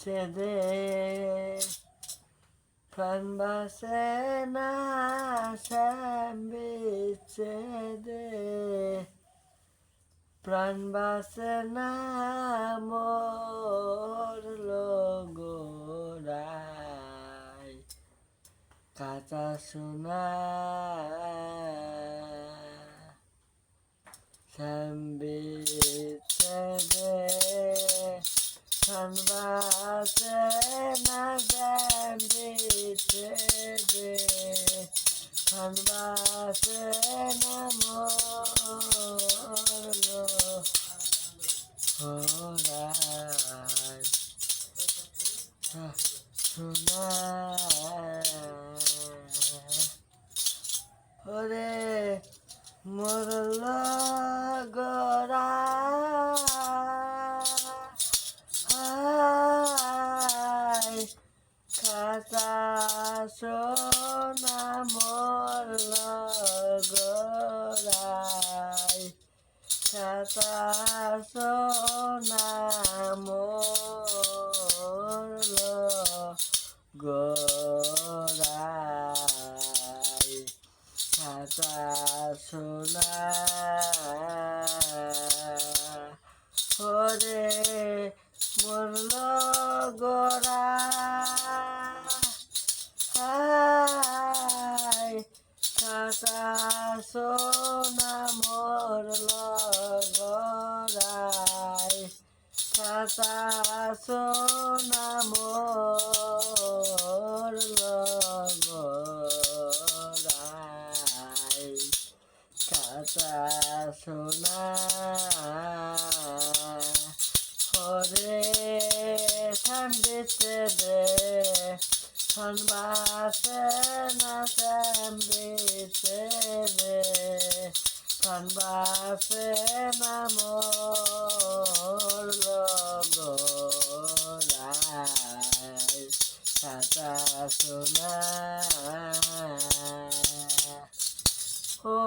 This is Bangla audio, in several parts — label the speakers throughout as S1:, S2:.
S1: বিচ্ছেদে প্রাণ বাসে না, শ্যাম বিচ্ছেদে প্রাণ বাসে না মোর লগোরাই কাঁচা সোনা, শ্যাম বিচ্ছেদে প্রাণ প্রাণ বাসে না মোর লগোরাই সোনা ওরে মরল গরা খাতা সোনা মরল গরাই খাতা খাতা সোনা হরে ঠান্ডিতে দে ঠান্ডাসে না ঠান্ডিতে দে ঠান্ডাসে না মোর লগরাই খাতা সোনা ও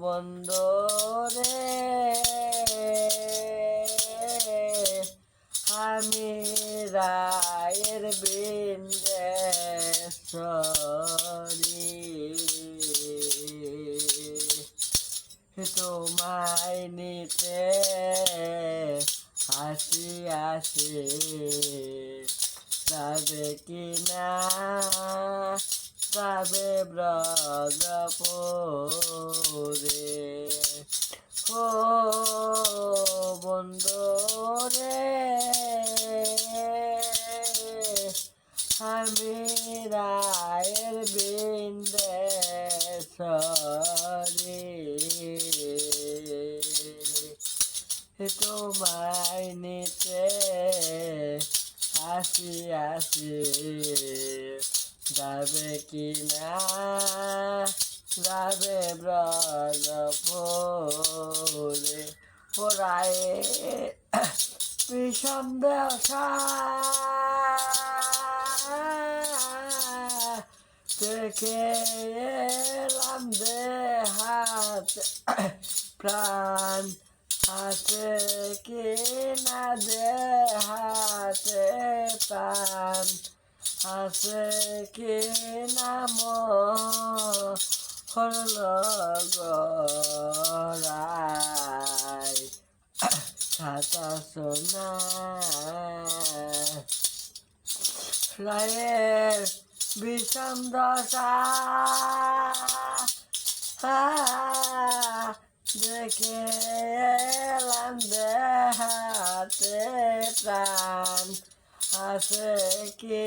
S1: বন্দরে আমি রায়ের বৃন্দেশ্বরী। তোমায় নিতে হাসি আসে। যাবে কি না যাবে ব্রজপুরে ও বন্ধরে আমি রায়ের বিন্দেশ্বরী তোমায় নিতে আসি আসি। যাবে কি না যাবে ব্রজপুরে পড়ায় বিষম ব্যবসা দেখে এলাম হাত প্রাণ হাতে কি আছে কি নাম হল গরাই খাতা সোনা রায়ের বিষম দশা। দেখে এলাম দেহাতে প্রাণ। আছে কি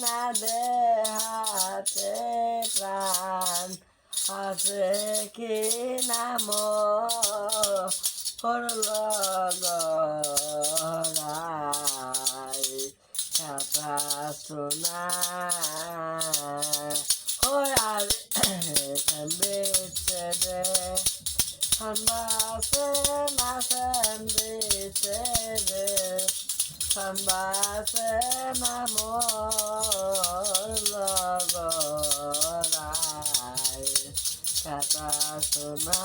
S1: না দেহাতে প্রাণ? আছে কি নাম করল গরাই কথা শোনা ওরার বেঁচে দে ঠান্ডা না দে। সম্বাসে নমো লগরায় কথা শোনা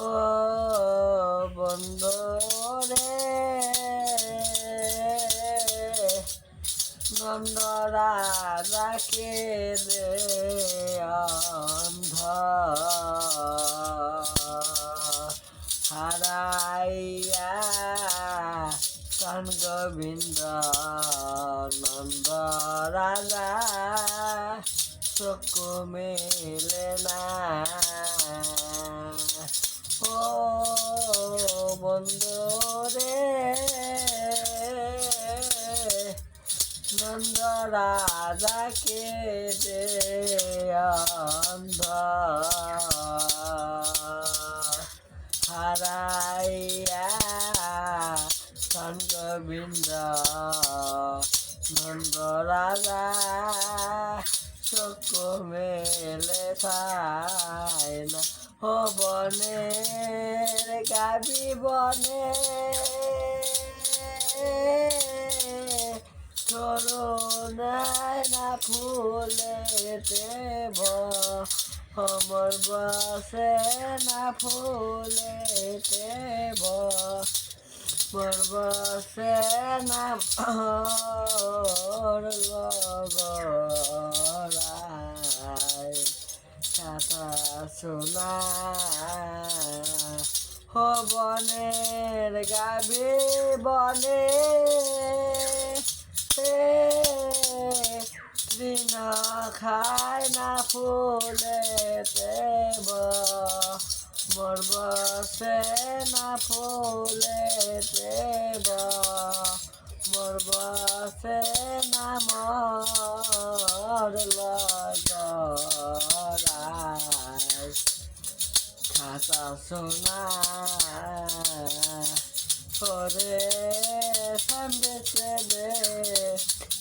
S1: ও বন্ধু রে নন্দরা রাখে দে অন্ধ হারাইয়া কান গোবিন্দ নন্দ রাজা চকু মেলে না। ও বন্ধু রে নন্দ রাজাকে দে অন্ধ। হারাইয়া ধন গোবিন্দ নন্দ রাজা চকু মেলে খায় না ও বনের গাবি বনে করুণায় না ফুলেতে ভমর বসে না ফুলেতে ভমর বসে না ভর লগরায় কথা শোনা হো বনের বনে খায় না ফুলেতে মোর বসে না ফুলেতে মোর বসে না মোর লগরায় খাতা শোনা করে সন্দেশে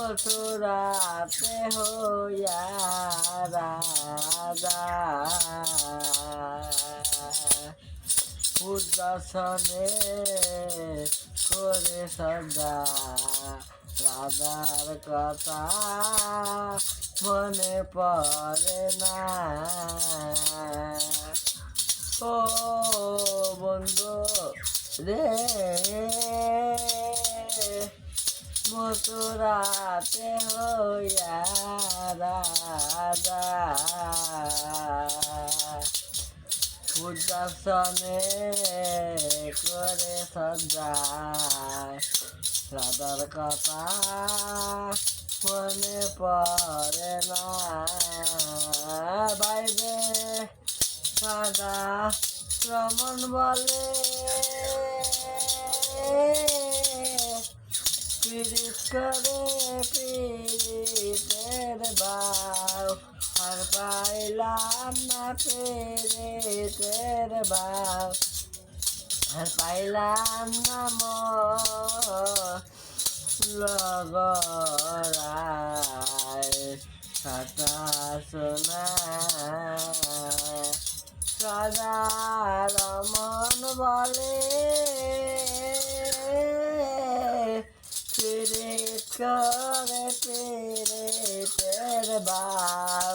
S1: মথুরাতে হইয়া রাজা। উদ্দর্শনে করে সদা রাজার কথা মনে পড়ে না। ও বন্ধু রে মথুরাতে হইয়া রাজা। উদ্দাসনে করে সঞ্জায়। রাধার কথা মনে পড়ে না। বাইরে রাধা রমন বলে পীড়িত করে পীড়িতের বাউ আর পাইলাম না পীড়িতের বাউ আর পাইলাম না লগরায় কথা শোনা সদা রমন বলে বাউ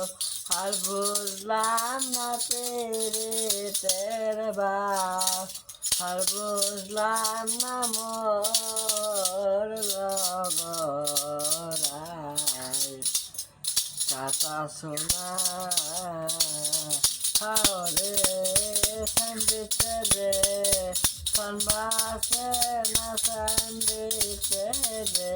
S1: আর বুঝলাম না পীড়িতের বাউ আর বুঝলাম না মোর লগরায় কথা শোনা হাওরে সন্দিতে রে। সন্বাসে না সন্দিতে রে।